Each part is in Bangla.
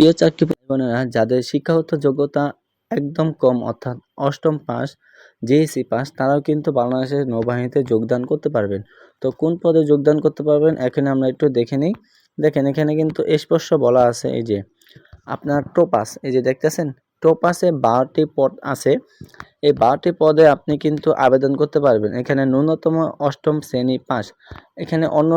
প্রিয় চাকরি বোনেরা যাদের শিক্ষাগত যোগ্যতা একদম কম, অর্থাৎ অষ্টম পাস জেএসসি পাস, তারাও কিন্তু বাংলাদেশের নৌবাহিনীতে যোগদান করতে পারবেন। তো কোন পদে যোগদান করতে পারবেন, এখানে আমরা একটু দেখে নিই। দেখেন, এখানে কিন্তু স্পষ্ট বলা আছে এই যে আপনার টোপাস, এই যে দেখতেছেন? টোপাসে বারোটি পদ আছে। এই বারোটি পদে আপনি কিন্তু আবেদন করতে পারবেন। এখানে ন্যূনতম অষ্টম শ্রেণি পাস। এখানে অন্য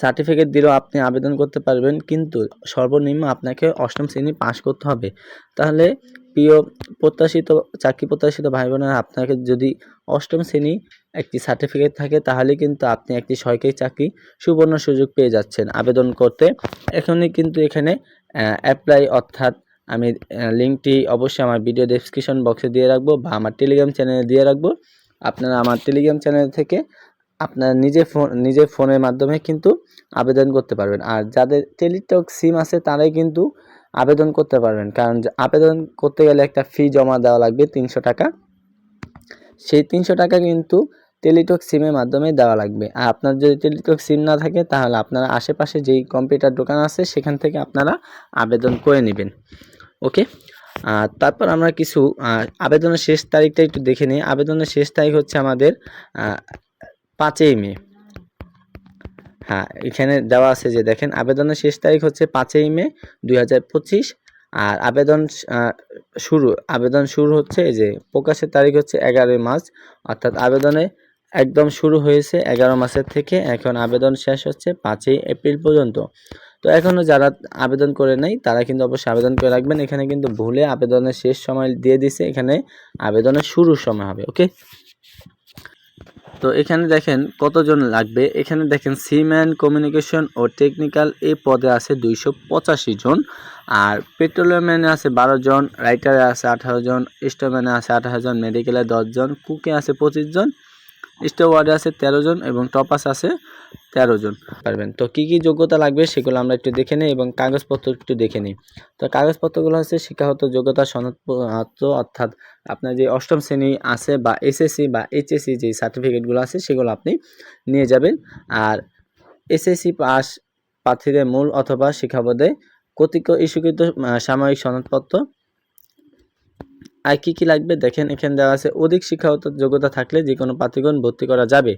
সার্টিফিকেট দিলেও আপনি আবেদন করতে পারবেন, কিন্তু সর্বনিম্ন আপনাকে অষ্টম শ্রেণি পাশ করতে হবে। তাহলে প্রিয় প্রত্যাশিত, চাকরি প্রত্যাশিত ভাই বোনেরা আপনাকে যদি অষ্টম শ্রেণি একটি সার্টিফিকেট থাকে, তাহলে কিন্তু আপনি একটি সরকারি চাকরি সুবর্ণ সুযোগ পেয়ে যাচ্ছেন আবেদন করতে। এখনই কিন্তু এখানে অ্যাপ্লাই অর্থাৎ আমি লিঙ্কটি অবশ্যই আমার ভিডিও ডেসক্রিপশন বক্সে দিয়ে রাখব বা আমার টেলিগ্রাম চ্যানেলে দিয়ে রাখব। আপনারা আমার টেলিগ্রাম চ্যানেল থেকে আপনার নিজে ফোন নিজের ফোনের মাধ্যমে কিন্তু আবেদন করতে পারবেন। আর যাদের টেলিটক সিম আছে, তারাই কিন্তু আবেদন করতে পারবেন। কারণ আবেদন করতে গেলে একটা ফি জমা দেওয়া লাগবে তিনশো টাকা। সেই তিনশো টাকা কিন্তু টেলিটক সিমের মাধ্যমে দেওয়া লাগবে। আর আপনার যদি টেলিটক সিম না থাকে, তাহলে আপনারা আশেপাশে যেই কম্পিউটার দোকান আছে, সেখান থেকে আপনারা আবেদন করে নেবেন। ওকে? তারপর আমরা কিছু আবেদনের শেষ তারিখটা একটু দেখে নিই। আবেদনের শেষ তারিখ হচ্ছে আমাদের পাঁচই মে। হ্যাঁ এখানে দেওয়া আছে যে দেখেন, আবেদনের শেষ তারিখ হচ্ছে পাঁচই মে দু হাজার পঁচিশ আর আবেদন শুরু আবেদন শুরু হচ্ছে এই যে প্রকাশের তারিখ হচ্ছে এগারোই মার্চ, অর্থাৎ আবেদনে একদম শুরু হয়েছে এগারো মাসের থেকে, এখন আবেদন শেষ হচ্ছে পাঁচই এপ্রিল পর্যন্ত। তো এখনও যারা আবেদন করে নেই, তারা কিন্তু অবশ্যই আবেদন করে রাখবেন। এখানে কিন্তু ভুলে আবেদনের শেষ সময় দিয়ে দিছে এখানে আবেদনের শুরুর সময় হবে, ওকে? তো এখানে দেখেন কতজন লাগবে। এখানে দেখেন সিম্যান কমিউনিকেশন ও টেকনিক্যাল এই পদে আছে দুইশো পঁচাশি জন। আর পেট্রোলিয়ামে আছে বারো জন, রাইটারে আছে আঠারো জন স্টোম্যানে আছে আঠারো জন, মেডিকেলে দশজন কুকে আছে পঁচিশ জন। স্টোওয়ার্ডে আছে তেরো জন এবং টপাস আছে তেরো জন। পারবেন। তো কী কী যোগ্যতা লাগবে সেগুলো আমরা একটু দেখে নিই এবং কাগজপত্র একটু দেখে নিই। তো কাগজপত্রগুলো হচ্ছে শিক্ষাগত যোগ্যতা সনদ অর্থাৎ আপনার যে অষ্টম শ্রেণি আছে বা এসএসসি বা এইচএসসি যে সার্টিফিকেটগুলো আছে সেগুলো আপনি নিয়ে যাবেন। আর এসএসসি পাস প্রার্থীদের মূল অথবা শিক্ষাবোধে কতিক ইস্যুকৃত সাময়িক সনদপত্র আর কী কী লাগবে দেখেন, এখানে দেওয়া আছে অধিক শিক্ষাগত যোগ্যতা থাকলে যে কোনো প্রার্থীগণ ভর্তি করা যাবে।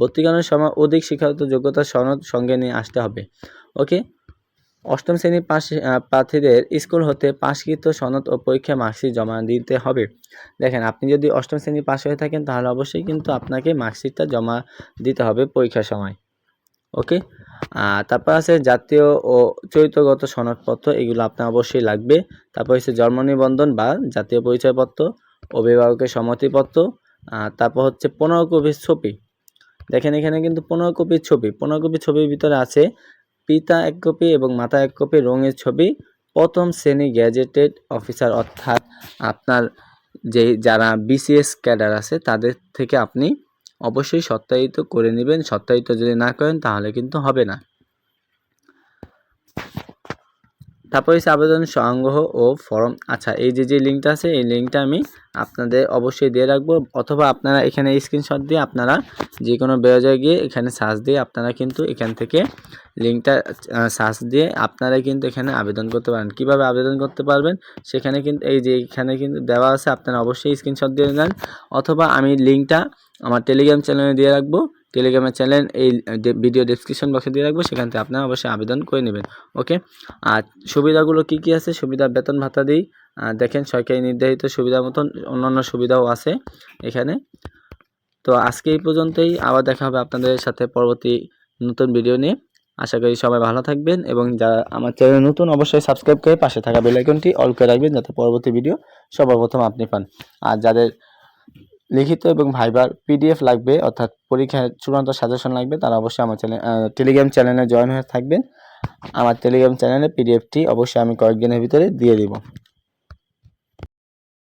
ভর্তিকরণের সময় অধিক শিক্ষাগত যোগ্যতা সনদ সঙ্গে নিয়ে আসতে হবে। ওকে? অষ্টম শ্রেণির পাশ প্রার্থীদের স্কুল হতে পাশকৃত সনদ ও পরীক্ষা মার্কশিট জমা দিতে হবে। দেখেন, আপনি যদি অষ্টম শ্রেণি পাশ হয়ে থাকেন তাহলে অবশ্যই কিন্তু আপনাকে মার্কশিটটা জমা দিতে হবে পরীক্ষার সময়। ওকে? তারপর আছে জাতীয় ও চরিত্রগত সনদপত্র, এগুলো আপনার অবশ্যই লাগবে। তারপর হচ্ছে জন্ম নিবন্ধন বা জাতীয় পরিচয়পত্র, অভিভাবকের সম্মতিপত্র তারপর হচ্ছে পনেরো কপির ছবি। দেখেন এখানে কিন্তু পনেরো কপির ছবি। পনেরো কপির ছবির ভিতরে আছে পিতা এক কপি এবং মাতা এক কপি, রঙের ছবি। প্রথম শ্রেণি গ্যাজেটেড অফিসার অর্থাৎ আপনার যে যারা বিসিএস ক্যাডার আছে, তাদের থেকে আপনি অবশ্যই সত্যায়িত করে নেবেন। সত্যায়িত যদি না করেন তাহলে কিন্তু হবে না। তারপর হচ্ছে আবেদন সংগ্রহ ও ফর্ম। আচ্ছা এই যে যে লিঙ্কটা আছে, এই লিঙ্কটা আমি আপনাদের অবশ্যই দিয়ে রাখব। অথবা আপনারা এখানে স্ক্রিনশট দিয়ে আপনারা যে কোনো ব্রাউজারে গিয়ে এখানে সার্চ দিয়ে আপনারা কিন্তু এখান থেকে লিঙ্কটা সার্চ দিয়ে আপনারা কিন্তু এখানে আবেদন করতে পারেন। কীভাবে আবেদন করতে পারবেন? সেখানে কিন্তু এই যে, এখানে কিন্তু দেওয়া আছে, আপনারা অবশ্যই স্ক্রিনশট দিয়ে নেন। অথবা আমি লিঙ্কটা আমার টেলিগ্রাম চ্যানেলে দিয়ে রাখব। টেলিগ্রামের চ্যানেল এই ভিডিও ডিসক্রিপশন বক্সে দিয়ে রাখব, সেখান থেকে আপনারা অবশ্যই আবেদন করে নেবেন ওকে আর সুবিধাগুলো কি কি আছে? সুবিধা বেতন ভাতা দিই দেখেন সরকারি নির্ধারিত সুবিধা মতন অন্যান্য সুবিধাও আছে এখানে। তো আজকে এই পর্যন্তই, আবার দেখা হবে আপনাদের সাথে পরবর্তী নতুন ভিডিও নিয়ে। আশা করি সবাই ভালো থাকবেন এবং যারা আমার চ্যানেল নতুন, অবশ্যই সাবস্ক্রাইব করে পাশে থাকা বেলাইকনটি অল করে রাখবেন, যাতে পরবর্তী ভিডিও সবার প্রথম আপনি পান। আর যাদের লিখিত এবং ভাইবার পিডিএফ লাগবে, অর্থাৎ পরীক্ষার চূড়ান্ত সাজেশন লাগবে, তারা অবশ্যই আমার চ্যানেল টেলিগ্রাম চ্যানেলে জয়েন হয়ে থাকবেন। আমার টেলিগ্রাম চ্যানেলে পিডিএফটি অবশ্যই আমি কয়েকদিনের ভিতরে দিয়ে দিব।